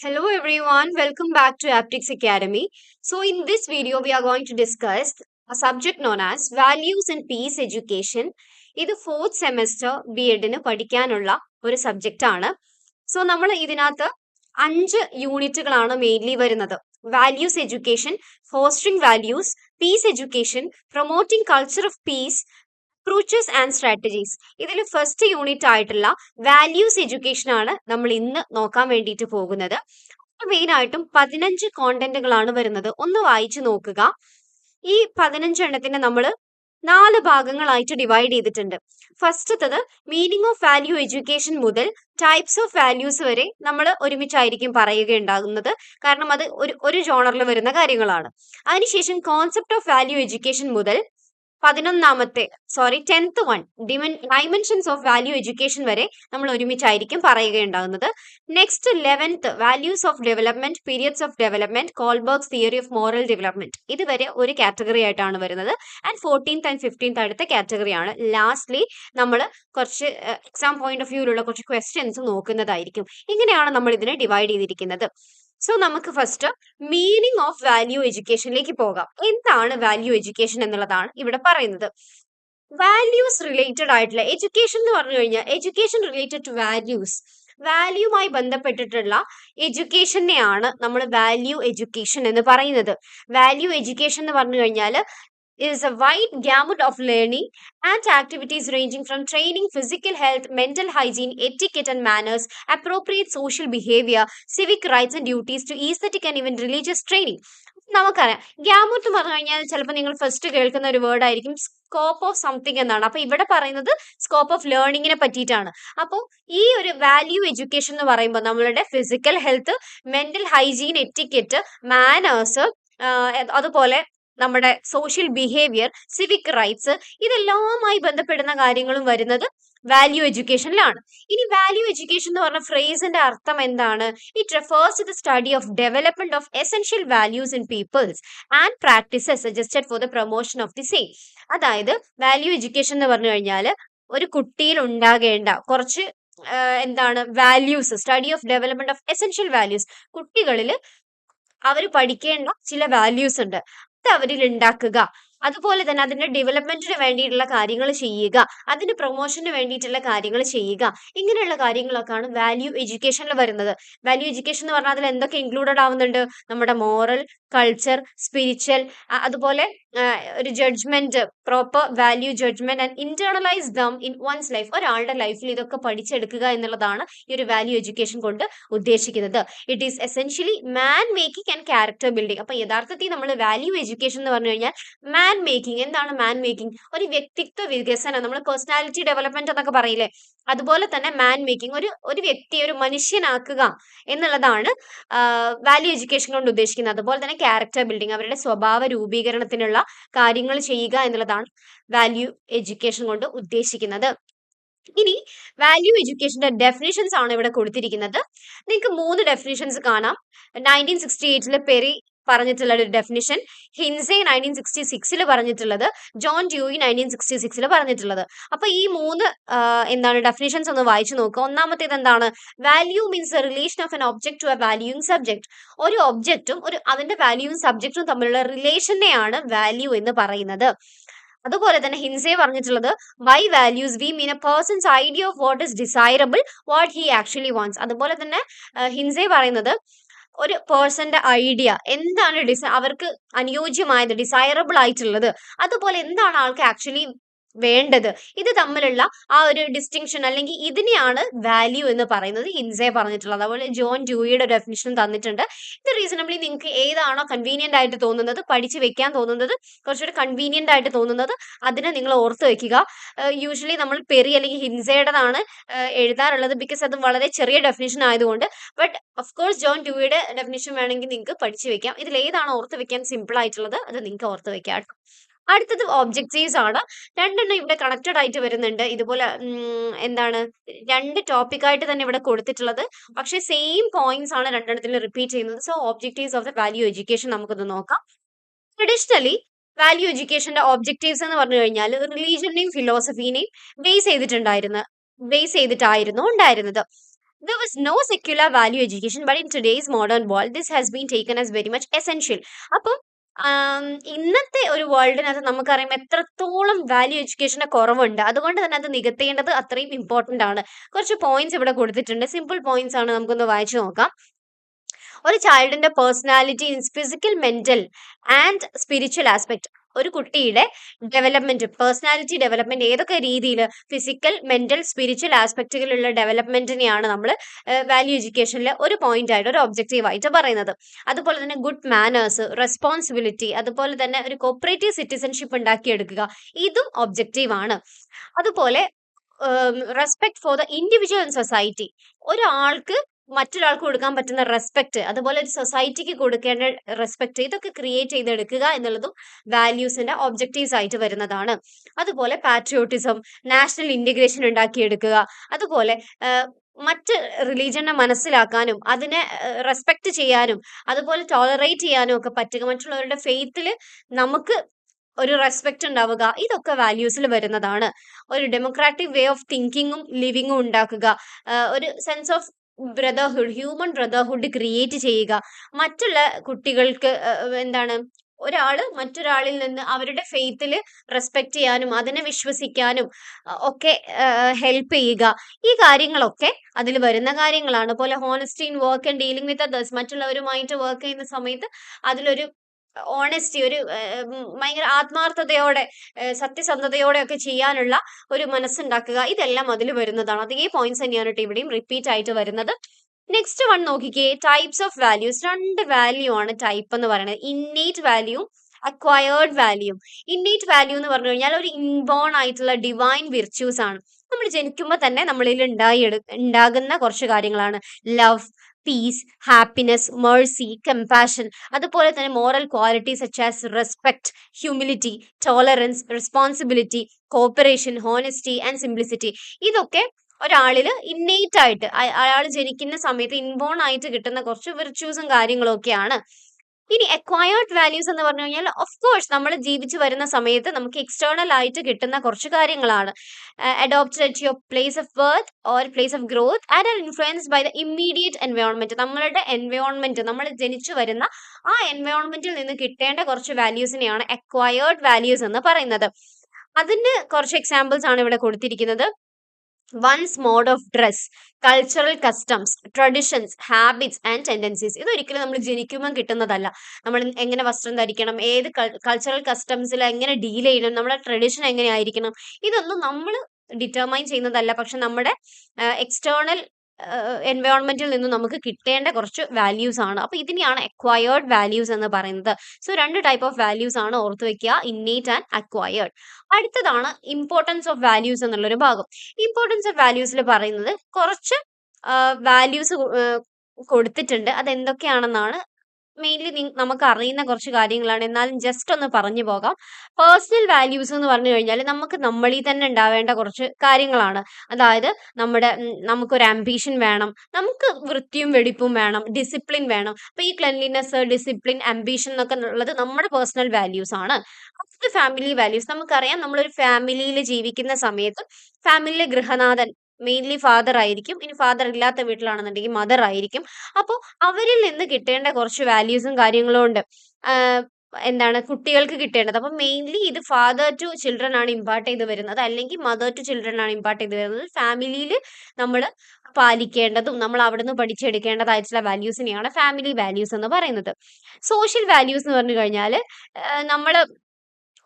Hello everyone, welcome back to Aptix Academy. So in this video, we are going to discuss a subject known as Values in Peace Education. ഇത് fourth semester B എഡിന് പഠിക്കാനുള്ള ഒരു subject ആണ് so നമ്മൾ ഇതിനകത്ത് അഞ്ച് യൂണിറ്റുകളാണ് mainly വരുന്നത് values education fostering values peace education promoting culture of peace approaches and strategies ഇതിൽ ഫസ്റ്റ് യൂണിറ്റ് ആയിട്ടുള്ള വാല്യൂസ് എഡ്യൂക്കേഷൻ ആണ് നമ്മൾ ഇന്ന് നോക്കാൻ വേണ്ടിയിട്ട് പോകുന്നത്. മെയിൻ ആയിട്ടും പതിനഞ്ച് കോണ്ടന്റുകളാണ് വരുന്നത്. ഒന്ന് വായിച്ചു നോക്കുക. ഈ പതിനഞ്ചെണ്ണത്തിന് നമ്മൾ നാല് ഭാഗങ്ങളായിട്ട് ഡിവൈഡ് ചെയ്തിട്ടുണ്ട്. ഫസ്റ്റത്തത് മീനിങ് ഓഫ് വാല്യൂ എഡ്യൂക്കേഷൻ മുതൽ ടൈപ്സ് ഓഫ് വാല്യൂസ് വരെ നമ്മൾ ഒരുമിച്ചായിരിക്കും പറയുകയുണ്ടാകുന്നത് കാരണം അത് ഒരു ഒരു ജോണറിൽ വരുന്ന കാര്യങ്ങളാണ്. അതിനുശേഷം കോൺസെപ്റ്റ് ഓഫ് വാല്യൂ എഡ്യൂക്കേഷൻ മുതൽ പതിനൊന്നാമത്തെ സോറി ടെൻത്ത് വൺ ഡിമൻ ഡൈമെൻഷൻസ് ഓഫ് വാല്യൂ എഡ്യൂക്കേഷൻ വരെ നമ്മൾ ഒരുമിച്ചായിരിക്കും പറയുകയുണ്ടാകുന്നത്. Next eleventh values of development periods of development Kohlberg's theory of moral development ഇതുവരെ ഒരു കാറ്റഗറി ആയിട്ടാണ് വരുന്നത്. ആൻഡ് ഫോർട്ടീൻത്ത് ആൻഡ് ഫിഫ്റ്റീൻത്ത് അടുത്ത കാറ്റഗറിയാണ് ലാസ്റ്റ്ലി നമ്മൾ കുറച്ച് എക്സാം പോയിന്റ് ഓഫ് വ്യൂവിലുള്ള കുറച്ച് ക്വസ്റ്റ്യൻസ് നോക്കുന്നതായിരിക്കും. ഇങ്ങനെയാണ് നമ്മൾ ഇതിനെ ഡിവൈഡ് ചെയ്തിരിക്കുന്നത്. സോ നമുക്ക് ഫസ്റ്റ് മീനിങ് ഓഫ് വാല്യൂ എഡ്യൂക്കേഷനിലേക്ക് പോകാം. എന്താണ് വാല്യൂ എഡ്യൂക്കേഷൻ എന്നുള്ളതാണ് ഇവിടെ പറയുന്നത്. വാല്യൂസ് റിലേറ്റഡ് ആയിട്ടുള്ള എഡ്യൂക്കേഷൻ എന്ന് പറഞ്ഞു കഴിഞ്ഞാൽ എഡ്യൂക്കേഷൻ റിലേറ്റഡ് ടു വാല്യൂസ് വാല്യൂമായി ബന്ധപ്പെട്ടിട്ടുള്ള എഡ്യൂക്കേഷനെയാണ് നമ്മൾ വാല്യൂ എഡ്യൂക്കേഷൻ എന്ന് പറയുന്നത്. വാല്യൂ എഡ്യൂക്കേഷൻ എന്ന് പറഞ്ഞു കഴിഞ്ഞാൽ is a wide gamut of learning and activities ranging from training, physical health, mental hygiene, etiquette and manners, appropriate social behavior, civic rights and duties to aesthetic and even religious training. നമുക്കറിയാം ഗ്യാമൂത്ത് എന്ന് പറഞ്ഞു കഴിഞ്ഞാൽ ചിലപ്പോൾ നിങ്ങൾ first കേൾക്കുന്ന ഒരു word ആയിരിക്കും scope of something എന്നാണ് അപ്പൊ ഇവിടെ പറയുന്നത് സ്കോപ്പ് ഓഫ് ലേണിങ്ങിനെ പറ്റിയിട്ടാണ് അപ്പോൾ ഈ ഒരു വാല്യൂ എഡ്യൂക്കേഷൻ എന്ന് പറയുമ്പോൾ നമ്മളുടെ physical health mental hygiene etiquette manners അതുപോലെ നമ്മുടെ സോഷ്യൽ ബിഹേവിയർ സിവിക് റൈറ്റ്സ് ഇതെല്ലാമായി ബന്ധപ്പെടുന്ന കാര്യങ്ങളും വരുന്നത് വാല്യൂ എഡ്യൂക്കേഷനിലാണ് ഇനി വാല്യൂ എഡ്യൂക്കേഷൻ എന്ന് പറഞ്ഞ ഫ്രേസിന്റെ അർത്ഥം എന്താണ്? It refers to the study of development of essential values in peoples and practices suggested for the promotion of the same അതായത് വാല്യൂ എഡ്യൂക്കേഷൻ എന്ന് പറഞ്ഞു കഴിഞ്ഞാൽ ഒരു കുട്ടിയിൽ ഉണ്ടാകേണ്ട കുറച്ച് എന്താണ് values study of development of essential values കുട്ടികളിൽ അവർ പഠിക്കേണ്ട ചില വാല്യൂസ് ഉണ്ട്. അവരിൽ ഉണ്ടാക്കുക. അതുപോലെ തന്നെ അതിന്റെ ഡെവലപ്മെന്റിന് വേണ്ടിയിട്ടുള്ള കാര്യങ്ങൾ ചെയ്യുക അതിന്റെ പ്രൊമോഷന് വേണ്ടിയിട്ടുള്ള കാര്യങ്ങൾ ചെയ്യുക. ഇങ്ങനെയുള്ള കാര്യങ്ങളൊക്കെയാണ് വാല്യൂ എഡ്യൂക്കേഷനിൽ വരുന്നത്. വാല്യൂ എഡ്യൂക്കേഷൻ എന്ന് പറഞ്ഞാൽ അതിൽ എന്തൊക്കെ ഇൻക്ലൂഡഡ് ആവുന്നുണ്ട്? നമ്മുടെ മോറൽ കൾച്ചർ സ്പിരിച്വൽ അതുപോലെ ഒരു judgement proper value judgement and internalise them in one's life ഒരാളുടെ ലൈഫിൽ ഇതൊക്കെ പഠിച്ചെടുക്കുക എന്നുള്ളതാണ് ഈ ഒരു വാല്യൂ എഡ്യൂക്കേഷൻ കൊണ്ട് ഉദ്ദേശിക്കുന്നത്. It is essentially man making and character building അപ്പൊ യഥാർത്ഥത്തിൽ നമ്മൾ വാല്യൂ എഡ്യൂക്കേഷൻ എന്ന് പറഞ്ഞു കഴിഞ്ഞാൽ മാൻ മേക്കിംഗ് എന്താണ് മാൻ മേക്കിംഗ് ഒരു വ്യക്തിത്വ വികസനം നമ്മൾ പേഴ്സണാലിറ്റി ഡെവലപ്മെന്റ് എന്നൊക്കെ പറയില്ലേ? അതുപോലെ തന്നെ മാൻ മേക്കിംഗ് ഒരു ഒരു വ്യക്തിയെ ഒരു മനുഷ്യനാക്കുക എന്നുള്ളതാണ് വാല്യൂ എഡ്യൂക്കേഷൻ കൊണ്ട് ഉദ്ദേശിക്കുന്നത്. അതുപോലെ തന്നെ ക്യാരക്ടർ ബിൽഡിംഗ് അവരുടെ സ്വഭാവ രൂപീകരണത്തിനുള്ള കാര്യങ്ങൾ ചെയ്യുക എന്നുള്ളതാണ് വാല്യൂ എഡ്യൂക്കേഷൻ കൊണ്ട് ഉദ്ദേശിക്കുന്നത്. ഇനി വാല്യൂ എഡ്യൂക്കേഷന്റെ ഡെഫിനേഷൻസ് ആണ് ഇവിടെ കൊടുത്തിരിക്കുന്നത്. നിങ്ങൾക്ക് മൂന്ന് ഡെഫിനേഷൻസ് കാണാം. നയന്റീൻ സിക്സ്റ്റി എയ്റ്റിലെ പെരി പറഞ്ഞിട്ടുള്ള ഒരു ഡെഫിനിഷൻ ഹിൻസെ നയന്റീൻ സിക്സ്റ്റി സിക്സിൽ പറഞ്ഞിട്ടുള്ളത് ജോൺ ഡ്യൂയി നയന്റീൻ സിക്സ്റ്റി സിക്സിൽ പറഞ്ഞിട്ടുള്ളത്. അപ്പൊ ഈ മൂന്ന് എന്താണ് ഡെഫിനിഷൻസ് ഒന്ന് വായിച്ചു നോക്കുക ഒന്നാമത്തേത് എന്താണ്? Value means relation of an object to a valuing subject ഒരു ഒബ്ജക്റ്റും ഒരു അതിന്റെ വാല്യൂയും സബ്ജക്റ്റും തമ്മിലുള്ള റിലേഷനെയാണ് വാല്യൂ എന്ന് പറയുന്നത്. അതുപോലെ തന്നെ ഹിൻസെ പറഞ്ഞിട്ടുള്ളത് by values we mean a person's idea of what is desirable what he actually wants അതുപോലെ തന്നെ ഹിൻസെ പറയുന്നത് ഒരു പേഴ്സന്റെ ഐഡിയ എന്താണ് ഡിസൈ അവർക്ക് അനുയോജ്യമായത് ഡിസൈറബിൾ ആയിട്ടുള്ളത്. അതുപോലെ എന്താണ് ആൾക്ക് ആക്ച്വലി വേണ്ടത്. ഇത് തമ്മിലുള്ള ആ ഒരു ഡിസ്റ്റിങ്ഷൻ അല്ലെങ്കിൽ ഇതിനെയാണ് വാല്യൂ എന്ന് പറയുന്നത് ഹിൻസെ പറഞ്ഞിട്ടുള്ളത്. അതുപോലെ ജോൺ ഡ്യൂയിയുടെ ഡെഫിനിഷൻ തന്നിട്ടുണ്ട്. ഇത് റീസണബിളി നിങ്ങൾക്ക് ഏതാണോ കൺവീനിയന്റ് ആയിട്ട് തോന്നുന്നത് പഠിച്ചു വെക്കാൻ തോന്നുന്നത് കുറച്ചുകൂടി കൺവീനിയന്റ് ആയിട്ട് തോന്നുന്നത് അതിനെ നിങ്ങൾ ഓർത്ത് വെക്കുക. യൂഷ്വലി നമ്മൾ പെറി അല്ലെങ്കിൽ ഹിൻസയുടേതാണ് എഴുതാറുള്ളത് ബിക്കോസ് അത് വളരെ ചെറിയ ഡെഫിനിഷൻ ആയതുകൊണ്ട്. ബട്ട് ഓഫ് കോഴ്സ് ജോൺ ഡ്യൂയുടെ ഡെഫിനിഷൻ വേണമെങ്കിൽ നിങ്ങൾക്ക് പഠിച്ചു വെക്കാം. ഇതിൽ ഏതാണോ ഓർത്ത് വെക്കാൻ സിമ്പിൾ ആയിട്ടുള്ളത് അത് നിങ്ങൾക്ക് ഓർത്ത് വെക്കാം. അടുത്തത് ഒബ്ജക്റ്റീവ്സ് ആണ്. രണ്ടെണ്ണം ഇവിടെ കണക്റ്റഡ് ആയിട്ട് വരുന്നുണ്ട്. ഇതുപോലെ എന്താണ് രണ്ട് ടോപ്പിക് ആയിട്ട് തന്നെ ഇവിടെ കൊടുത്തിട്ടുള്ളത്. പക്ഷേ സെയിം പോയിന്റ്സ് ആണ് രണ്ടെണ്ണത്തിൽ റിപ്പീറ്റ് ചെയ്യുന്നത്. So objectives of the value education നമുക്കൊന്ന് നോക്കാം. ട്രഡീഷണലി വാല്യൂ എഡ്യൂക്കേഷന്റെ ഒബ്ജക്റ്റീവ്സ് എന്ന് പറഞ്ഞു കഴിഞ്ഞാൽ റിലീജിയനെയും ഫിലോസഫീനെയും ബേസ് ചെയ്തിട്ടുണ്ടായിരുന്നു ബേസ് ചെയ്തിട്ടായിരുന്നു ഉണ്ടായിരുന്നത്. There was no secular value education but in today's modern world this has been taken as very much essential. അപ്പം ഇന്നത്തെ ഒരു വേൾഡിനകത്ത് നമുക്കറിയാം എത്രത്തോളം വാല്യൂ എഡ്യൂക്കേഷന്റെ കുറവുണ്ട്. അതുകൊണ്ട് തന്നെ അത് നികത്തേണ്ടത് അത്രയും ഇമ്പോർട്ടന്റ് ആണ്. കുറച്ച് പോയിന്റ്സ് ഇവിടെ കൊടുത്തിട്ടുണ്ട്. സിമ്പിൾ പോയിന്റ്സ് ആണ് നമുക്കൊന്ന് വായിച്ചു നോക്കാം. ഒരു ചൈൽഡിന്റെ personality ins physical mental and spiritual aspect ഒരു കുട്ടിയുടെ ഡെവലപ്മെന്റ് പേഴ്സണാലിറ്റി ഡെവലപ്മെന്റ് ഏതൊക്കെ രീതിയിൽ ഫിസിക്കൽ മെന്റൽ സ്പിരിച്വൽ ആസ്പെക്റ്റുകളുള്ള ഡെവലപ്മെന്റിനെയാണ് നമ്മൾ വാല്യൂ എഡ്യൂക്കേഷനിലെ ഒരു പോയിന്റ് ആയിട്ട് ഒരു ഒബ്ജക്റ്റീവ് ആയിട്ട് പറയുന്നത്. അതുപോലെ തന്നെ ഗുഡ് മാനേഴ്സ് റെസ്പോൺസിബിലിറ്റി അതുപോലെ തന്നെ ഒരു കോപ്പറേറ്റീവ് സിറ്റിസൺഷിപ്പ് ഉണ്ടാക്കിയെടുക്കുക. ഇതും ഒബ്ജക്റ്റീവ് ആണ്. അതുപോലെ respect for the individual in society ഒരാൾക്ക് മറ്റൊരാൾക്ക് കൊടുക്കാൻ പറ്റുന്ന റെസ്പെക്ട് അതുപോലെ ഒരു സൊസൈറ്റിക്ക് കൊടുക്കേണ്ട റെസ്പെക്ട് ഇതൊക്കെ ക്രിയേറ്റ് ചെയ്തെടുക്കുക എന്നുള്ളതും വാല്യൂസിന്റെ ഒബ്ജക്റ്റീവ്സ് ആയിട്ട് വരുന്നതാണ്. അതുപോലെ പാട്രിയോട്ടിസം നാഷണൽ ഇന്റഗ്രേഷൻ ഉണ്ടാക്കിയെടുക്കുക അതുപോലെ മറ്റ് റിലീജിയനെ മനസ്സിലാക്കാനും അതിനെ റെസ്പെക്ട് ചെയ്യാനും അതുപോലെ ടോളറേറ്റ് ചെയ്യാനും ഒക്കെ പറ്റുക. മറ്റുള്ളവരുടെ ഫെയ്ത്തിൽ നമുക്ക് ഒരു റെസ്പെക്ട് ഉണ്ടാവുക ഇതൊക്കെ വാല്യൂസിൽ വരുന്നതാണ്. ഒരു ഡെമോക്രാറ്റിക് വേ ഓഫ് തിങ്കിങ്ങും ലിവിങ്ങും ഉണ്ടാക്കുക ഒരു sense of brotherhood human brotherhood create ചെയ്യുക. മറ്റുള്ള കുട്ടികൾക്ക് എന്താണ് ഒരാൾ മറ്റൊരാളിൽ നിന്ന് അവരുടെ ഫെയ്ത്തിൽ റെസ്പെക്ട് ചെയ്യാനും അതിനെ വിശ്വസിക്കാനും ഒക്കെ ഹെൽപ്പ് ചെയ്യുക. ഈ കാര്യങ്ങളൊക്കെ അതിൽ വരുന്ന കാര്യങ്ങളാണ്. പോലെ honesty in work and dealing with others മറ്റുള്ളവരുമായിട്ട് വർക്ക് ചെയ്യുന്ന സമയത്ത് അതിലൊരു ഓണസ്റ്റി ഒരു ഭയങ്കര ആത്മാർത്ഥതയോടെ സത്യസന്ധതയോടെ ഒക്കെ ചെയ്യാനുള്ള ഒരു മനസ്സുണ്ടാക്കുക ഇതെല്ലാം അതിൽ വരുന്നതാണ്. അതേ പോയിന്റ്സ് തന്നെയാണ് കേട്ടോ ഇവിടെയും റിപ്പീറ്റ് ആയിട്ട് വരുന്നത്. നെക്സ്റ്റ് വൺ നോക്കിക്കേ. ടൈപ്സ് ഓഫ് വാല്യൂസ് രണ്ട് വാല്യൂ ആണ് ടൈപ്പ് എന്ന് പറയുന്നത്. Innate value acquired value innate value എന്ന് പറഞ്ഞു കഴിഞ്ഞാൽ ഒരു ഇൻബോൺ ആയിട്ടുള്ള ഡിവൈൻ വിർച്യൂസ് ആണ്. നമ്മൾ ജനിക്കുമ്പോൾ തന്നെ നമ്മളിൽ ഉണ്ടായി ഉണ്ടാകുന്ന കുറച്ച് കാര്യങ്ങളാണ്. Love peace happiness mercy compassion അതുപോലെ തന്നെ moral quality such as respect humility tolerance responsibility cooperation honesty and simplicity ഇതൊക്കെ ഒരാളിൽ ഇന്നേറ്റ് ആയിട്ട് അയാൾ ജനിക്കുന്ന സമയത്ത് ഇൻബോൺ ആയിട്ട് കിട്ടുന്ന കുറച്ച് വിർച്യൂസും കാര്യങ്ങളും ഒക്കെയാണ് ഇനി അക്വയേർഡ് വാല്യൂസ് എന്ന് പറഞ്ഞു കഴിഞ്ഞാൽ ഓഫ് കോഴ്സ് നമ്മൾ ജീവിച്ചു വരുന്ന സമയത്ത് നമുക്ക് എക്സ്റ്റേണൽ ആയിട്ട് കിട്ടുന്ന കുറച്ച് കാര്യങ്ങളാണ്. Adopted at your place of birth or place of growth and are influence by the immediate environment നമ്മളുടെ എൻവയോൺമെന്റ് നമ്മൾ ജനിച്ചു വരുന്ന ആ എൻവയോൺമെന്റിൽ നിന്ന് കിട്ടേണ്ട കുറച്ച് വാല്യൂസിനെയാണ് അക്വയേർഡ് വാല്യൂസ് എന്ന് പറയുന്നത്. അതിന് കുറച്ച് എക്സാമ്പിൾസ് ആണ് ഇവിടെ കൊടുത്തിരിക്കുന്നത്. One's mode of dress cultural customs traditions habits and tendencies ഇതൊരിക്കലും നമ്മൾ ജനിക്കുമ്പോൾ കിട്ടുന്നതല്ല. നമ്മൾ എങ്ങനെ വസ്ത്രം ധരിക്കണം ഏത് കൾച്ചറൽ കസ്റ്റംസിൽ എങ്ങനെ ഡീൽ ചെയ്യണം നമ്മുടെ ട്രഡിഷൻ എങ്ങനെ ആയിരിക്കണം ഇതൊന്നും നമ്മൾ ഡിറ്റർമൈൻ ചെയ്യുന്നതല്ല. പക്ഷെ നമ്മുടെ എക്സ്റ്റേണൽ എൻവയോൺമെന്റിൽ നിന്നും നമുക്ക് കിട്ടേണ്ട കുറച്ച് വാല്യൂസ് ആണ്. അപ്പൊ ഇതിനെയാണ് അക്വയേർഡ് വാല്യൂസ് എന്ന് പറയുന്നത്. സോ രണ്ട് ടൈപ്പ് ഓഫ് വാല്യൂസ് ആണ് ഓർത്ത് വെക്കുക. ഇന്നേറ്റ് ആൻഡ് അക്വയേർഡ് അടുത്തതാണ് ഇമ്പോർട്ടൻസ് ഓഫ് വാല്യൂസ് എന്നുള്ളൊരു ഭാഗം. ഇമ്പോർട്ടൻസ് ഓഫ് വാല്യൂസിൽ പറയുന്നത് കുറച്ച് വാല്യൂസ് കൊടുത്തിട്ടുണ്ട്. അത് എന്തൊക്കെയാണെന്നാണ് മെയിൻലി നമുക്ക് അറിയുന്ന കുറച്ച് കാര്യങ്ങളാണ്. എന്നാലും ജസ്റ്റ് ഒന്ന് പറഞ്ഞു പോകാം. പേഴ്സണൽ വാല്യൂസ് എന്ന് പറഞ്ഞു കഴിഞ്ഞാൽ നമുക്ക് നമ്മളിൽ തന്നെ ഉണ്ടാവേണ്ട കുറച്ച് കാര്യങ്ങളാണ്. അതായത് നമ്മുടെ നമുക്കൊരു ആംബിഷൻ വേണം. നമുക്ക് വൃത്തിയും വെടിപ്പും വേണം. ഡിസിപ്ലിൻ വേണം. അപ്പൊ ഈ ക്ലെൻലിനെസ് ഡിസിപ്ലിൻ ആംബിഷൻ എന്നൊക്കെ ഉള്ളത് നമ്മുടെ പേഴ്സണൽ വാല്യൂസ് ആണ്. ഫാമിലി വാല്യൂസ് നമുക്കറിയാം നമ്മളൊരു ഫാമിലിയിൽ ജീവിക്കുന്ന സമയത്ത് ഫാമിലിയിലെ ഗൃഹനാഥൻ മെയിൻലി ഫാദർ ആയിരിക്കും. ഇനി ഫാദർ ഇല്ലാത്ത വീട്ടിലാണെന്നുണ്ടെങ്കിൽ മദർ ആയിരിക്കും. അപ്പോൾ അവരിൽ നിന്ന് കിട്ടേണ്ട കുറച്ച് വാല്യൂസും കാര്യങ്ങളും ഉണ്ട്. എന്താണ് കുട്ടികൾക്ക് കിട്ടേണ്ടത്. അപ്പം മെയിൻലി ഇത് ഫാദർ ടു ചിൽഡ്രൻ ആണ് ഇമ്പാർട്ട് ചെയ്ത് വരുന്നത്. അല്ലെങ്കിൽ മദർ ടു ചിൽഡ്രൻ ആണ് ഇമ്പാർട്ട് ചെയ്ത് വരുന്നത്. ഫാമിലിയിൽ നമ്മൾ പാലിക്കേണ്ടതും നമ്മൾ അവിടുന്ന് പഠിച്ചെടുക്കേണ്ടതായിട്ടുള്ള വാല്യൂസിനെയാണ് ഫാമിലി വാല്യൂസ് എന്ന് പറയുന്നത്. സോഷ്യൽ വാല്യൂസ് എന്ന് പറഞ്ഞു കഴിഞ്ഞാൽ നമ്മൾ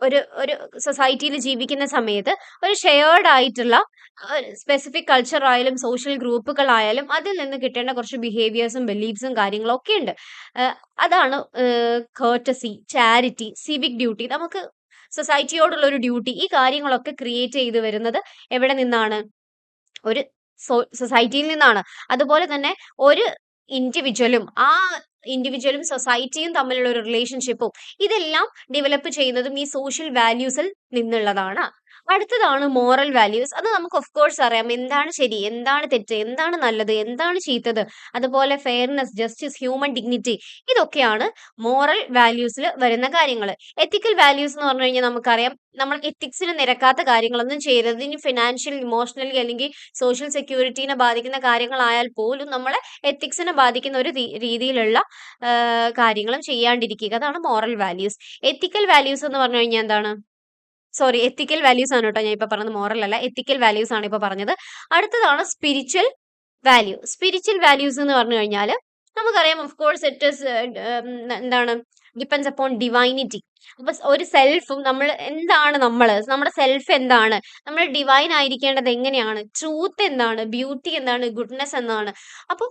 ഒരു ഒരു സൊസൈറ്റിയിൽ ജീവിക്കുന്ന സമയത്ത് ഒരു ഷെയർഡ് ആയിട്ടുള്ള സ്പെസിഫിക് കൾച്ചർ ആയാലും സോഷ്യൽ ഗ്രൂപ്പുകളായാലും അതിൽ നിന്ന് കിട്ടേണ്ട കുറച്ച് ബിഹേവിയേഴ്സും ബിലീഫ്സും കാര്യങ്ങളും ഒക്കെ ഉണ്ട്. അതാണ് കേർട്ടസി ചാരിറ്റി സിവിക് ഡ്യൂട്ടി നമുക്ക് സൊസൈറ്റിയോടുള്ള ഒരു ഡ്യൂട്ടി ഈ കാര്യങ്ങളൊക്കെ ക്രിയേറ്റ് ചെയ്ത് വരുന്നത് എവിടെ നിന്നാണ്? ഒരു സൊസൈറ്റിയിൽ നിന്നാണ്. അതുപോലെ തന്നെ ഒരു ഇൻഡിവിജ്വലും ആ ഇൻഡിവിജ്വലും സൊസൈറ്റിയും തമ്മിലുള്ള ഒരു റിലേഷൻഷിപ്പും ഇതെല്ലാം ഡെവലപ്പ് ചെയ്യുന്നതും ഈ സോഷ്യൽ വാല്യൂസിൽ നിന്നുള്ളതാണ്. അടുത്തതാണ് മോറൽ വാല്യൂസ് അത് നമുക്ക് ഓഫ് കോഴ്സ് അറിയാം. എന്താണ് ശരി? എന്താണ് തെറ്റ്? എന്താണ് നല്ലത്? എന്താണ് ചീത്തത്? അതുപോലെ ഫെയർനെസ് ജസ്റ്റിസ് ഹ്യൂമൻ ഡിഗ്നിറ്റി ഇതൊക്കെയാണ് മോറൽ വാല്യൂസിൽ വരുന്ന കാര്യങ്ങൾ എത്തിക്കൽ വാല്യൂസ് എന്ന് പറഞ്ഞു കഴിഞ്ഞാൽ നമുക്കറിയാം നമ്മൾ എത്തിക്സിന് നിരക്കാത്ത കാര്യങ്ങളൊന്നും ചെയ്യരുത്. ഇനി ഫിനാൻഷ്യൽ ഇമോഷണലി അല്ലെങ്കിൽ സോഷ്യൽ സെക്യൂരിറ്റീനെ ബാധിക്കുന്ന കാര്യങ്ങളായാൽ പോലും നമ്മളെ എത്തിക്സിനെ ബാധിക്കുന്ന ഒരു രീതിയിലുള്ള കാര്യങ്ങളും ചെയ്യാണ്ടിരിക്കുക. അതാണ് മോറൽ വാല്യൂസ് എത്തിക്കൽ വാല്യൂസ് എന്ന് പറഞ്ഞു കഴിഞ്ഞാൽ എന്താണ്? സോറി എത്തിക്കൽ വാല്യൂസ് ആണ് കേട്ടോ ഞാൻ ഇപ്പൊ പറഞ്ഞത് മോറൽ അല്ല എത്തിക്കൽ വാല്യൂസ് ആണ് ഇപ്പൊ പറഞ്ഞത്. അടുത്തതാണ് സ്പിരിച്വൽ വാല്യൂ സ്പിരിച്വൽ വാല്യൂസ് എന്ന് പറഞ്ഞു കഴിഞ്ഞാൽ നമുക്കറിയാം ഓഫ് കോഴ്സ് ഇറ്റ് ഇസ് എന്താണ് ഡിപ്പെൻസ് അപ്പോൺ ഡിവൈനിറ്റി അപ്പൊ ഒരു സെൽഫും നമ്മൾ എന്താണ് നമ്മൾ? നമ്മുടെ സെൽഫ് എന്താണ്? നമ്മൾ ഡിവൈൻ ആയിരിക്കേണ്ടത് എങ്ങനെയാണ്? ട്രൂത്ത് എന്താണ്? ബ്യൂട്ടി എന്താണ്? ഗുഡ്നെസ് എന്താണ്? അപ്പം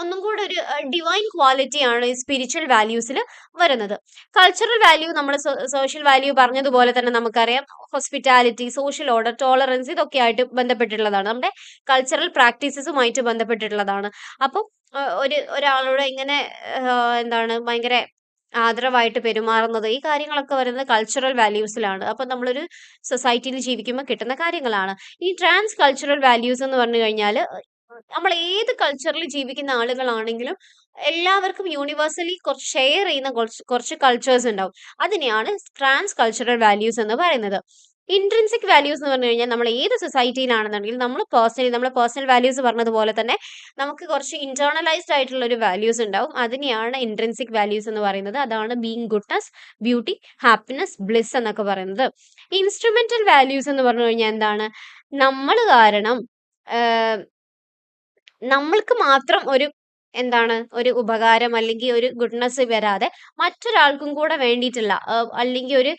ഒന്നും കൂടെ ഒരു ഡിവൈൻ ക്വാളിറ്റി ആണ് സ്പിരിച്വൽ വാല്യൂസിൽ വരുന്നത്. കൾച്ചറൽ വാല്യൂ നമ്മൾ സോഷ്യൽ വാല്യൂ പറഞ്ഞതുപോലെ തന്നെ നമുക്കറിയാം. ഹോസ്പിറ്റാലിറ്റി സോഷ്യൽ ഓർഡർ ടോളറൻസ് ഇതൊക്കെ ആയിട്ട് ബന്ധപ്പെട്ടിട്ടുള്ളതാണ്. നമ്മുടെ കൾച്ചറൽ പ്രാക്ടീസസുമായിട്ട് ബന്ധപ്പെട്ടിട്ടുള്ളതാണ്. അപ്പം ഒരു ഒരാളോട് എങ്ങനെ എന്താണ്? ഭയങ്കര ആദരവായിട്ട് പെരുമാറുന്നത് ഈ കാര്യങ്ങളൊക്കെ വരുന്നത് കൾച്ചറൽ വാല്യൂസിലാണ് അപ്പൊ നമ്മളൊരു സൊസൈറ്റിയിൽ ജീവിക്കുമ്പോൾ കിട്ടുന്ന കാര്യങ്ങളാണ്. ഈ ട്രാൻസ് കൾച്ചറൽ വാല്യൂസ് എന്ന് പറഞ്ഞു കഴിഞ്ഞാൽ നമ്മൾ ഏത് കൾച്ചറിൽ ജീവിക്കുന്ന ആളുകളാണെങ്കിലും എല്ലാവർക്കും യൂണിവേഴ്സലി കുറച്ച് ഷെയർ ചെയ്യുന്ന കുറച്ച് കുറച്ച് കൾച്ചേഴ്സ് ഉണ്ടാവും. അതിനെയാണ് ട്രാൻസ് കൾച്ചറൽ വാല്യൂസ് എന്ന് പറയുന്നത്. ഇൻട്രിൻസിക് വാല്യൂസ് എന്ന് പറഞ്ഞു കഴിഞ്ഞാൽ നമ്മൾ ഏത് സൊസൈറ്റിയിലാണെന്നുണ്ടെങ്കിൽ നമ്മൾ പേഴ്സണലി നമ്മുടെ പേഴ്സണൽ വാല്യൂസ് പറഞ്ഞതുപോലെ തന്നെ നമുക്ക് കുറച്ച് ഇന്റേണലൈസ്ഡ് ആയിട്ടുള്ള ഒരു വാല്യൂസ് ഉണ്ടാവും. അതിനെയാണ് ഇൻട്രൻസിക് വാല്യൂസ് എന്ന് പറയുന്നത്. അതാണ് being goodness beauty happiness bliss എന്നൊക്കെ പറയുന്നത്. ഇൻസ്ട്രുമെന്റൽ വാല്യൂസ് എന്ന് പറഞ്ഞു കഴിഞ്ഞാൽ എന്താണ്? നമ്മൾ കാരണം നമ്മൾക്ക് മാത്രം ഒരു എന്താണ്? ഒരു ഉപകാരം അല്ലെങ്കിൽ ഒരു ഗുഡ്നെസ് വരാതെ മറ്റൊരാൾക്കും കൂടെ വേണ്ടിയിട്ടുള്ള അല്ലെങ്കിൽ ഒരു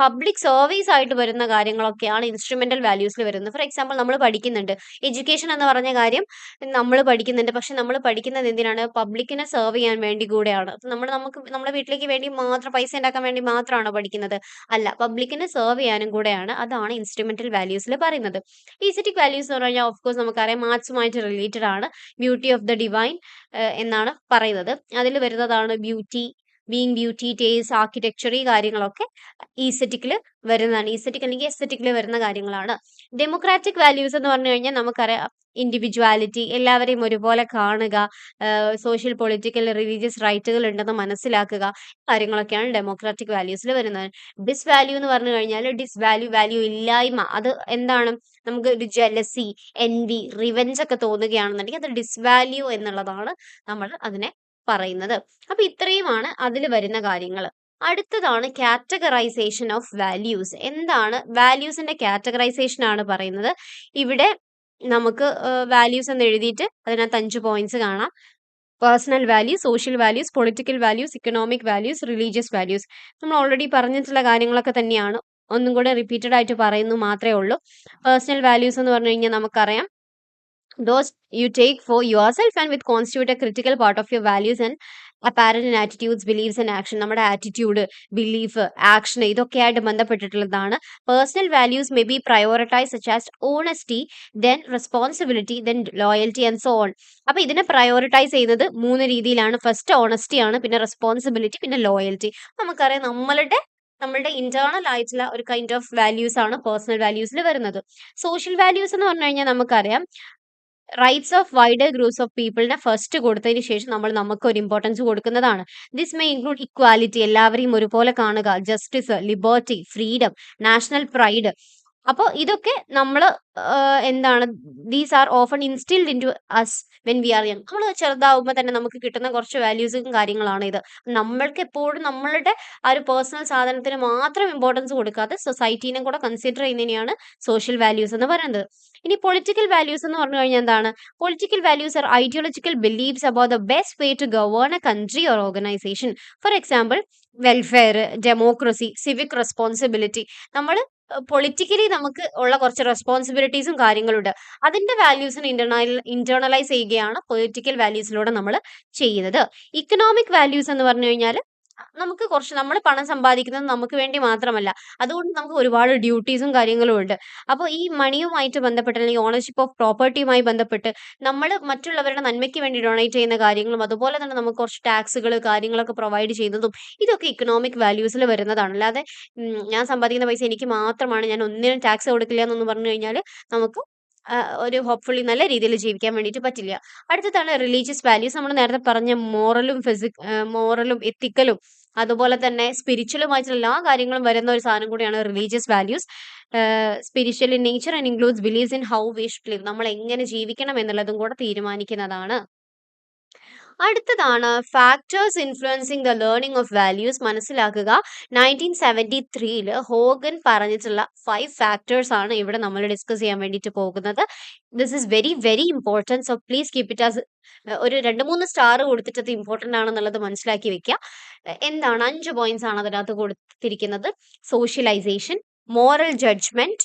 പബ്ലിക് സർവീസ് ആയിട്ട് വരുന്ന കാര്യങ്ങളൊക്കെയാണ് ഇൻസ്ട്രുമെന്റൽ വാല്യൂസിൽ വരുന്നത്. ഫോർ എക്സാമ്പിൾ നമ്മൾ പഠിക്കുന്നുണ്ട്. എഡ്യൂക്കേഷൻ എന്ന് പറഞ്ഞ കാര്യം നമ്മൾ പഠിക്കുന്നുണ്ട്. പക്ഷെ നമ്മൾ പഠിക്കുന്നത് എന്തിനാണ്? പബ്ലിക്കിനെ സെർവ് ചെയ്യാൻ വേണ്ടി കൂടെയാണ്. നമ്മൾ നമുക്ക് നമ്മുടെ വീട്ടിലേക്ക് വേണ്ടി മാത്രം പൈസ ഉണ്ടാക്കാൻ വേണ്ടി മാത്രമാണോ പഠിക്കുന്നത്? അല്ല പബ്ലിക്കിനെ സെർവ് ചെയ്യാനും കൂടെയാണ് അതാണ് ഇൻസ്ട്രുമെന്റൽ വാല്യൂസിൽ പറയുന്നത്. ഈസറ്റിക് വാല്യൂസ് എന്ന് പറഞ്ഞാൽ ഓഫ് കോഴ്സ് നമുക്കറിയാം മാത്സുമായിട്ട് റിലേറ്റഡ് ആണ്. ബ്യൂട്ടി ഓഫ് ദ ഡിവൈൻ എന്നാണ് പറയുന്നത്. അതിൽ വരുന്നതാണ് beauty being beauty taste architecture ഈ കാര്യങ്ങളൊക്കെ ഈസറ്റിക്കിൽ വരുന്നതാണ്. ഈസറ്റിക് അല്ലെങ്കിൽ എസ്തറ്റിക്കിൽ വരുന്ന കാര്യങ്ങളാണ്. ഡെമോക്രാറ്റിക് വാല്യൂസ് എന്ന് പറഞ്ഞു കഴിഞ്ഞാൽ നമുക്കറിയാം ഇൻഡിവിജ്വാലിറ്റി എല്ലാവരെയും ഒരുപോലെ കാണുക സോഷ്യൽ പൊളിറ്റിക്കൽ റിലീജിയസ് റൈറ്റുകൾ ഉണ്ടെന്ന് മനസ്സിലാക്കുക കാര്യങ്ങളൊക്കെയാണ് ഡെമോക്രാറ്റിക് വാല്യൂസിൽ വരുന്നത്. ഡിസ് വാല്യൂ എന്ന് പറഞ്ഞു കഴിഞ്ഞാൽ ഡിസ് വാല്യൂ വാല്യൂ ഇല്ലായ്മ. അത് എന്താണ്? നമുക്ക് ഒരു ജലസി എൻവി റിവെഞ്ച് ഒക്കെ തോന്നുകയാണെന്നുണ്ടെങ്കിൽ അത് ഡിസ്വാല്യൂ എന്നുള്ളതാണ് നമ്മൾ അതിനെ പറയുന്നത്. അപ്പൊ ഇത്രയുമാണ് അതിൽ വരുന്ന കാര്യങ്ങൾ അടുത്തതാണ് കാറ്റഗറൈസേഷൻ ഓഫ് വാല്യൂസ്. എന്താണ് വാല്യൂസിന്റെ കാറ്റഗറൈസേഷൻ ആണ് പറയുന്നത്. ഇവിടെ നമുക്ക് വാല്യൂസ് എന്ന് എഴുതിയിട്ട് അതിനകത്ത് അഞ്ച് പോയിന്റ്സ് കാണാം. Personal values social values political values economic values religious values. നമ്മൾ ഓൾറെഡി പറഞ്ഞിട്ടുള്ള കാര്യങ്ങളൊക്കെ തന്നെയാണ്. ഒന്നും കൂടെ റിപ്പീറ്റഡ് ആയിട്ട് പറയുന്നു മാത്രമേ ഉള്ളൂ. പേഴ്സണൽ വാല്യൂസ് എന്ന് പറഞ്ഞു കഴിഞ്ഞാൽ നമുക്കറിയാം. Those you take for yourself and with constitute a critical part of your values and in attitudes beliefs and action. നമ്മുടെ ആറ്റിറ്റ്യൂഡ് ബിലീഫ് ആക്ഷൻ ഇതൊക്കെ ആയിട്ട് ബന്ധപ്പെട്ടിട്ടുള്ളതാണ്. Personal values may be prioritise such as honesty then responsibility then loyalty and so on അപ്പൊ ഇതിനെ prioritise ചെയ്യുന്നത് മൂന്ന് രീതിയിലാണ്. First honesty ആണ് പിന്നെ റെസ്പോൺസിബിലിറ്റി പിന്നെ ലോയൽറ്റി നമുക്കറിയാം നമ്മളുടെ നമ്മളുടെ ഇന്റേണൽ ആയിട്ടുള്ള ഒരു കൈൻഡ് ഓഫ് വാല്യൂസ് ആണ് പേഴ്സണൽ വാല്യൂസിൽ വരുന്നത്. സോഷ്യൽ വാല്യൂസ് എന്ന് പറഞ്ഞു കഴിഞ്ഞാൽ നമുക്കറിയാം rights of wider groups of പീപ്പിളിനെ first കൊടുത്തതിന് ശേഷം നമ്മൾ നമുക്ക് ഒരു ഇമ്പോർട്ടൻസ് കൊടുക്കുന്നതാണ്. ദിസ് മേ ഇൻക്ലൂഡ് ഇക്വാലിറ്റി എല്ലാവരെയും ഒരുപോലെ കാണുക justice liberty freedom national pride അപ്പോൾ ഇതൊക്കെ നമ്മൾ എന്താണ് these are often instilled into us when we are young നമ്മൾ ചെറുതാവുമ്പോൾ തന്നെ നമുക്ക് കിട്ടുന്ന കുറച്ച് വാല്യൂസും കാര്യങ്ങളാണ് ഇത്. നമ്മൾക്ക് എപ്പോഴും നമ്മളുടെ ആ ഒരു പേഴ്സണൽ സാധനത്തിന് മാത്രം ഇമ്പോർട്ടൻസ് കൊടുക്കാതെ സൊസൈറ്റീനെ കൂടെ കൺസിഡർ ചെയ്യുന്നതിനെയാണ് സോഷ്യൽ വാല്യൂസ് എന്ന് പറയുന്നത്. ഇനി പൊളിറ്റിക്കൽ വാല്യൂസ് എന്ന് പറഞ്ഞു കഴിഞ്ഞാൽ എന്താണ്? Political values are ideological beliefs about the best way to govern a country or organisation for example welfare democracy civic responsibility നമ്മൾ പൊളിറ്റിക്കലി നമുക്ക് ഉള്ള കുറച്ച് റെസ്പോൺസിബിലിറ്റീസും കാര്യങ്ങളുണ്ട്. അതിന്റെ വാല്യൂസിനെ ഇന്റർണൽ ഇന്റേണലൈസ് ചെയ്യുകയാണ് പൊളിറ്റിക്കൽ വാല്യൂസിലൂടെ നമ്മൾ ചെയ്യുന്നത്. ഇക്കണോമിക് വാല്യൂസ് എന്ന് പറഞ്ഞു കഴിഞ്ഞാൽ നമുക്ക് കുറച്ച് നമ്മൾ പണം സമ്പാദിക്കുന്നത് നമുക്ക് വേണ്ടി മാത്രമല്ല. അതുകൊണ്ട് നമുക്ക് ഒരുപാട് ഡ്യൂട്ടീസും കാര്യങ്ങളും ഉണ്ട്. അപ്പോൾ ഈ മണിയുമായിട്ട് ബന്ധപ്പെട്ട് അല്ലെങ്കിൽ ഓണർഷിപ്പ് ഓഫ് പ്രോപ്പർട്ടിയുമായി ബന്ധപ്പെട്ട് നമ്മൾ മറ്റുള്ളവരുടെ നന്മയ്ക്ക് വേണ്ടി ഡൊണേറ്റ് ചെയ്യുന്ന കാര്യങ്ങളും അതുപോലെ തന്നെ നമുക്ക് കുറച്ച് ടാക്സുകൾ കാര്യങ്ങളൊക്കെ പ്രൊവൈഡ് ചെയ്യുന്നതും ഇതൊക്കെ ഇക്കണോമിക് വാല്യൂസിൽ വരുന്നതാണ്. അല്ലാതെ ഞാൻ സമ്പാദിക്കുന്ന പൈസ എനിക്ക് മാത്രമാണ് ഞാൻ ഒന്നിനും ടാക്സ് കൊടുക്കില്ല എന്നൊന്നും പറഞ്ഞു കഴിഞ്ഞാൽ നമുക്ക് ഒരു ഹോപ്പ്ഫുള്ളി നല്ല രീതിയിൽ ജീവിക്കാൻ വേണ്ടിയിട്ട് പറ്റില്ല. അടുത്തതാണ് റിലീജിയസ് വാല്യൂസ്. നമ്മൾ നേരത്തെ പറഞ്ഞ മോറലും ഫിസിക് മോറലും എത്തിക്കലും അതുപോലെ തന്നെ സ്പിരിച്വലുമായിട്ടുള്ള എല്ലാ കാര്യങ്ങളും വരുന്ന ഒരു സാധനം കൂടിയാണ് religious values. Spiritual in nature and includes beliefs in how we should live. നമ്മൾ എങ്ങനെ ജീവിക്കണം എന്നുള്ളതും കൂടെ തീരുമാനിക്കുന്നതാണ്. അടുത്തതാണ് factors influencing the learning of values മനസ്സിലാക്കുക. 1973ൽ ഹോഗൻ പറഞ്ഞിട്ടുള്ള ഫൈവ് ഫാക്ടേഴ്സ് ആണ് ഇവിടെ നമ്മൾ ഡിസ്കസ് ചെയ്യാൻ വേണ്ടിയിട്ട് പോകുന്നത്. This is very very important so please keep it as ഒരു 2, 3 സ്റ്റാർ കൊടുത്തിട്ട് അത് ഇമ്പോർട്ടന്റ് ആണെന്നുള്ളത് മനസ്സിലാക്കി വെക്കുക. എന്താണ് അഞ്ച് പോയിന്റ്സ് ആണ് അതിനകത്ത് കൊടുത്തിരിക്കുന്നത്. Socialisation, moral judgement,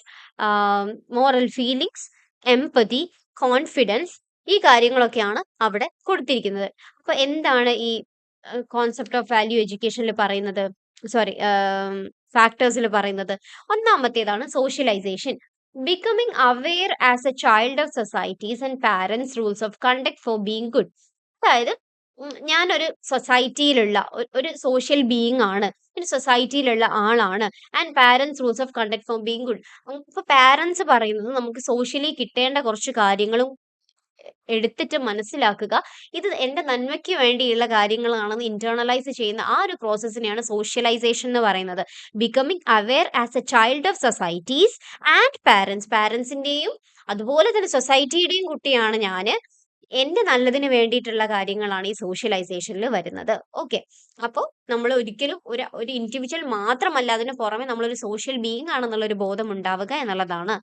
moral feelings empathy, confidence ഈ കാര്യങ്ങളൊക്കെയാണ് അവിടെ കൊടുത്തിരിക്കുന്നത്. അപ്പൊ എന്താണ് ഈ കോൺസെപ്റ്റ് ഓഫ് വാല്യൂ എഡ്യൂക്കേഷനിൽ പറയുന്നത്? സോറി ഫാക്ടേഴ്സിൽ പറയുന്നത്. ഒന്നാമത്തേതാണ് socialisation. Becoming aware as a child of societies and parents rules of conduct for being good. അതായത് ഞാനൊരു സൊസൈറ്റിയിലുള്ള ഒരു സോഷ്യൽ ബീയിങ് ആണ്. ഒരു സൊസൈറ്റിയിലുള്ള ആളാണ്. And parents rules of conduct for being good. ഇപ്പൊ പാരൻസ് പറയുന്നത് നമുക്ക് സോഷ്യലി കിട്ടേണ്ട കുറച്ച് കാര്യങ്ങളും എടുത്തിട്ട് മനസ്സിലാക്കുക. ഇത് എന്റെ നന്മയ്ക്ക് വേണ്ടിയുള്ള കാര്യങ്ങളാണെന്ന് ഇന്റേർണലൈസ് ചെയ്യുന്ന ആ ഒരു പ്രോസസ്സിനെയാണ് സോഷ്യലൈസേഷൻ എന്ന് പറയുന്നത്. Becoming aware as a child of societies and parents പാരൻസിന്റെയും അതുപോലെ തന്നെ സൊസൈറ്റിയുടെയും കുട്ടിയാണ് ഞാൻ എന്റെ നല്ലതിന് വേണ്ടിയിട്ടുള്ള കാര്യങ്ങളാണ് ഈ സോഷ്യലൈസേഷനിൽ വരുന്നത്. ഓക്കെ. അപ്പോൾ നമ്മൾ ഒരിക്കലും ഒരു ഒരു ഇൻഡിവിജ്വൽ മാത്രമല്ല അതിന് പുറമെ നമ്മളൊരു സോഷ്യൽ ബീങ് ആണെന്നുള്ള ഒരു ബോധം ഉണ്ടാവുക എന്നുള്ളതാണ്.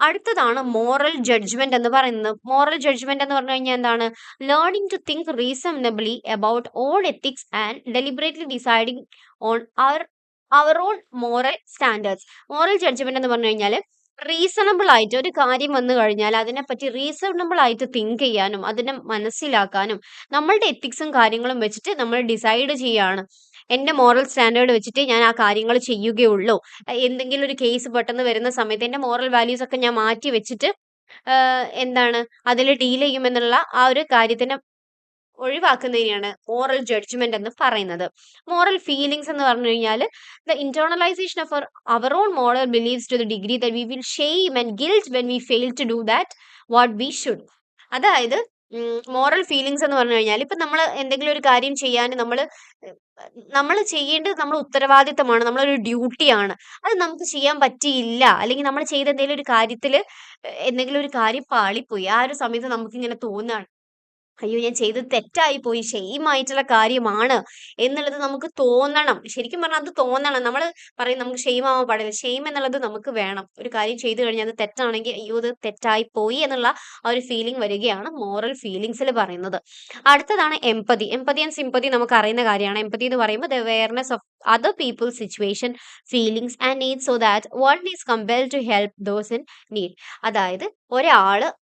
അടുത്തതാണ് മോറൽ ജഡ്ജ്മെന്റ് എന്ന് പറയുന്നത്. മോറൽ ജഡ്ജ്മെന്റ് എന്ന് പറഞ്ഞു കഴിഞ്ഞാൽ എന്താണ്? Learning to think reasonably about all ethics and deliberately deciding on our our own moral standards. Moral judgement എന്ന് പറഞ്ഞു കഴിഞ്ഞാൽ റീസണബിൾ ആയിട്ട് ഒരു കാര്യം വന്നു കഴിഞ്ഞാൽ അതിനെപ്പറ്റി റീസണബിൾ ആയിട്ട് തിങ്ക് ചെയ്യാനും അതിനെ മനസ്സിലാക്കാനും നമ്മളുടെ എത്തിക്സും കാര്യങ്ങളും വെച്ചിട്ട് നമ്മൾ ഡിസൈഡ് ചെയ്യാണ്. എന്റെ മോറൽ സ്റ്റാൻഡേർഡ് വെച്ചിട്ട് ഞാൻ ആ കാര്യങ്ങൾ ചെയ്യുകയുള്ളൂ. എന്തെങ്കിലും ഒരു കേസ് പെട്ടെന്ന് വരുന്ന സമയത്ത് എന്റെ മോറൽ വാല്യൂസ് ഒക്കെ ഞാൻ മാറ്റി വെച്ചിട്ട് എന്താണ് അതിൽ ഡീൽ ചെയ്യുമെന്നുള്ള ആ ഒരു കാര്യത്തിനെ ഒഴിവാക്കുന്നതിനെയാണ് മോറൽ ജഡ്ജ്മെന്റ് എന്ന് പറയുന്നത്. മോറൽ ഫീലിംഗ്സ് എന്ന് പറഞ്ഞു കഴിഞ്ഞാൽ the internalisation of our own moral beliefs to the degree that we will shame and guilt when we fail to do that what we should. അതായത് മോറൽ ഫീലിങ്സ് എന്ന് പറഞ്ഞു കഴിഞ്ഞാൽ ഇപ്പൊ നമ്മൾ എന്തെങ്കിലും ഒരു കാര്യം ചെയ്യാൻ നമ്മൾ നമ്മൾ ചെയ്യേണ്ടത് നമ്മൾ ഉത്തരവാദിത്തമാണ്. നമ്മളൊരു ഡ്യൂട്ടിയാണ്. അത് നമുക്ക് ചെയ്യാൻ പറ്റിയില്ല അല്ലെങ്കിൽ നമ്മൾ ചെയ്ത എന്തെങ്കിലും ഒരു കാര്യത്തിൽ എന്തെങ്കിലും ഒരു കാര്യം പാളിപ്പോയി. ആ ഒരു സമയത്ത് നമുക്കിങ്ങനെ തോന്നാണ്. അയ്യോ! ഞാൻ ചെയ്തത് തെറ്റായി പോയി. ഷെയിം ആയിട്ടുള്ള കാര്യമാണ് എന്നുള്ളത് നമുക്ക് തോന്നണം. ശരിക്കും പറഞ്ഞാൽ അത് തോന്നണം. നമ്മൾ പറയും നമുക്ക് ഷെയിം ആവാൻ പാടില്ല. ഷെയിം എന്നുള്ളത് നമുക്ക് വേണം. ഒരു കാര്യം ചെയ്തു കഴിഞ്ഞാൽ അത് തെറ്റാണെങ്കിൽ അയ്യോ! ഇത് തെറ്റായി പോയി എന്നുള്ള ആ ഒരു ഫീലിംഗ് വരികയാണ് മോറൽ ഫീലിങ്സിൽ പറയുന്നത്. അടുത്തതാണ് എംപതി. എംപതി ആൻഡ് സിംപതി നമുക്ക് അറിയുന്ന കാര്യമാണ്. എംപതി എന്ന് പറയുമ്പോൾ the awareness of other people situation, feelings and need so that one is compare to help those in need. അതായത് ഒരാൾ ഉം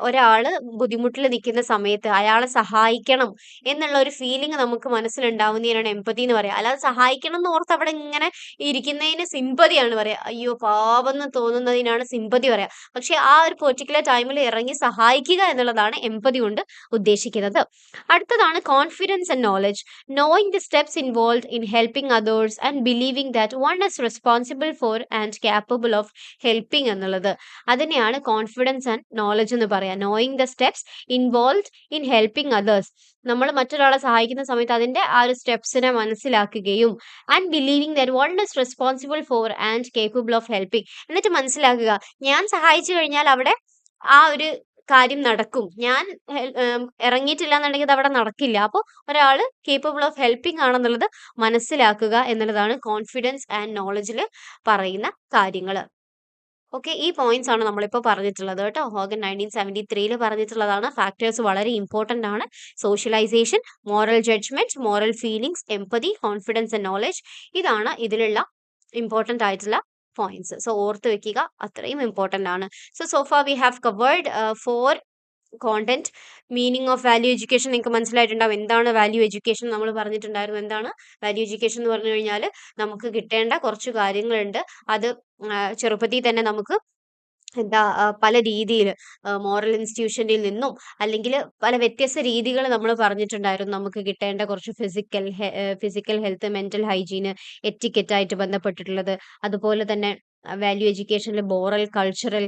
ഒരാൾ ബുദ്ധിമുട്ടിൽ നിൽക്കുന്ന സമയത്ത് അയാളെ സഹായിക്കണം എന്നുള്ള ഒരു ഫീലിംഗ് നമുക്ക് മനസ്സിലുണ്ടാവുന്നതിനാണ് എമ്പതി എന്ന് പറയുക. അല്ലാതെ സഹായിക്കണം എന്ന് ഓർത്ത് അവിടെ ഇങ്ങനെ ഇരിക്കുന്നതിന് സിമ്പതിയാണ് പറയുക. അയ്യോ! പാവം എന്ന് തോന്നുന്നതിനാണ് സിമ്പതി പറയുക. പക്ഷെ ആ ഒരു പെർട്ടിക്കുലർ ടൈമിൽ ഇറങ്ങി സഹായിക്കുക എന്നുള്ളതാണ് എമ്പതി കൊണ്ട് ഉദ്ദേശിക്കുന്നത്. അടുത്തതാണ് confidence and knowledge knowing the steps involve in helping others and believing that one is responsible for and capable of helping എന്നുള്ളത്. അതിനെയാണ് കോൺഫിഡൻസ് ആൻഡ് നോളഡ്ജ് എന്ന് പറയാം knowing the steps involve in helping others. നമ്മൾ മറ്റൊരാളെ സഹായിക്കുന്ന സമയത്ത് അതിന്റെ ആ ഒരു സ്റ്റെപ്സിനെ മനസ്സിലാക്കുകയും and believing that one is responsible for and capable of helping എന്നിട്ട് മനസ്സിലാക്കുക ഞാൻ സഹായിച്ചു കഴിഞ്ഞാൽ അവിടെ ആ ഒരു കാര്യം നടക്കും. ഞാൻ ഇറങ്ങിയിട്ടില്ല എന്നുണ്ടെങ്കിൽ അത് അവിടെ നടക്കില്ല. അപ്പോൾ ഒരാൾ കേപ്പബിൾ ഓഫ് ഹെൽപ്പിംഗ് ആണെന്നുള്ളത് മനസ്സിലാക്കുക എന്നുള്ളതാണ് കോൺഫിഡൻസ് ആൻഡ് നോളജിൽ പറയുന്ന കാര്യങ്ങൾ. ഓക്കെ. ഈ പോയിന്റ്സ് ആണ് നമ്മളിപ്പോൾ പറഞ്ഞിട്ടുള്ളത് കേട്ടോ. ഹോഗൻ 1973ൽ പറഞ്ഞിട്ടുള്ളതാണ്. ഫാക്ടേഴ്സ് വളരെ ഇമ്പോർട്ടന്റ് ആണ്. Socialisation, moral judgement, moral feelings, empathy, confidence and knowledge ഇതാണ് ഇതിലുള്ള ഇമ്പോർട്ടന്റ് ആയിട്ടുള്ള പോയിന്റ്സ്. സോ ഓർത്ത് വെക്കുക. അത്രയും ഇമ്പോർട്ടന്റ് ആണ്. So so far we have covered four 4 content meaning of value education നിങ്ങൾക്ക് മനസ്സിലായിട്ടുണ്ടാവും. എന്താണ് വാല്യൂ എഡ്യൂക്കേഷൻ നമ്മൾ പറഞ്ഞിട്ടുണ്ടായിരുന്നു. എന്താണ്? വാല്യൂ എഡ്യൂക്കേഷൻ എന്ന് പറഞ്ഞു കഴിഞ്ഞാൽ നമുക്ക് കിട്ടേണ്ട കുറച്ച് കാര്യങ്ങളുണ്ട്. അത് ചെറുപ്പത്തിൽ തന്നെ നമുക്ക് എന്താ പല രീതിയിൽ മോറൽ ഇൻസ്റ്റിറ്റ്യൂഷനിൽ നിന്നും അല്ലെങ്കിൽ പല വ്യത്യസ്ത രീതികൾ നമ്മൾ പറഞ്ഞിട്ടുണ്ടായിരുന്നു. നമുക്ക് കിട്ടേണ്ട കുറച്ച് physical physical health mental hygiene എറ്റിക്കറ്റായിട്ട് ബന്ധപ്പെട്ടിട്ടുള്ളത്. അതുപോലെ തന്നെ വാല്യൂ എഡ്യൂക്കേഷനിൽ മോറൽ കൾച്ചറൽ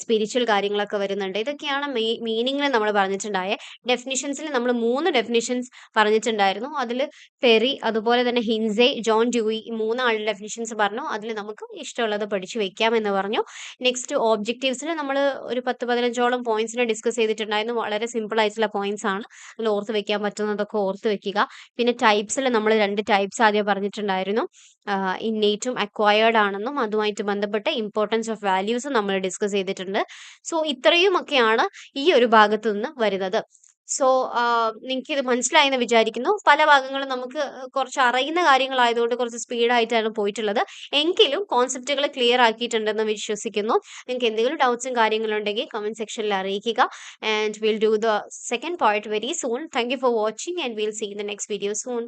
സ്പിരിച്വൽ കാര്യങ്ങളൊക്കെ വരുന്നുണ്ട്. ഇതൊക്കെയാണ് മെയ് മീനിങ്ങിൽ നമ്മൾ പറഞ്ഞിട്ടുണ്ടായ. ഡെഫിനിഷൻസിൽ നമ്മൾ മൂന്ന് ഡെഫിനിഷൻസ് പറഞ്ഞിട്ടുണ്ടായിരുന്നു. അതിൽ പെറി അതുപോലെ തന്നെ ഹിൻസെ ജോൺ ഡ്യൂയി മൂന്നാളുടെ ഡെഫിനിഷൻസ് പറഞ്ഞു. അതിൽ നമുക്ക് ഇഷ്ടമുള്ളത് പഠിച്ചു വെക്കാം എന്ന് പറഞ്ഞു. നെക്സ്റ്റ് ഓബ്ജക്റ്റീവ്സിൽ നമ്മൾ ഒരു പത്ത് പതിനഞ്ചോളം പോയിന്റ്സിനെ ഡിസ്കസ് ചെയ്തിട്ടുണ്ടായിരുന്നു. വളരെ സിമ്പിൾ ആയിട്ടുള്ള പോയിന്റ്സ് ആണ്. അതിൽ ഓർത്ത് വെക്കാൻ പറ്റുന്നതൊക്കെ ഓർത്ത് വെക്കുക. പിന്നെ ടൈപ്സിൽ നമ്മൾ രണ്ട് ടൈപ്സ് ആദ്യം പറഞ്ഞിട്ടുണ്ടായിരുന്നു. ഇന്നേറ്റും അക്വയേർഡ് ആണെന്നും അതുമായിട്ട് ബന്ധപ്പെട്ട ഇമ്പോർട്ടൻസ് ഓഫ് വാല്യൂസ് നമ്മൾ ഡിസ്കസ് ചെയ്തിട്ടുണ്ട്. സോ ഇത്രയുമൊക്കെയാണ് ഈ ഒരു ഭാഗത്തു നിന്ന് വരുന്നത്. സോ നിങ്ങൾക്ക് ഇത് മനസ്സിലായെന്ന് വിചാരിക്കുന്നു. പല ഭാഗങ്ങളും നമുക്ക് കുറച്ച് അറിയുന്ന കാര്യങ്ങളായതുകൊണ്ട് കുറച്ച് സ്പീഡായിട്ടാണ് പോയിട്ടുള്ളത്. എങ്കിലും കോൺസെപ്റ്റുകൾ ക്ലിയർ ആക്കിയിട്ടുണ്ടെന്ന് വിശ്വസിക്കുന്നു. നിങ്ങൾക്ക് എന്തെങ്കിലും ഡൗട്ട്സും കാര്യങ്ങളും ഉണ്ടെങ്കിൽ കമന്റ് സെക്ഷനിൽ അറിയിക്കുക. And will do the second point very soon thank you for watching and will see the next video soon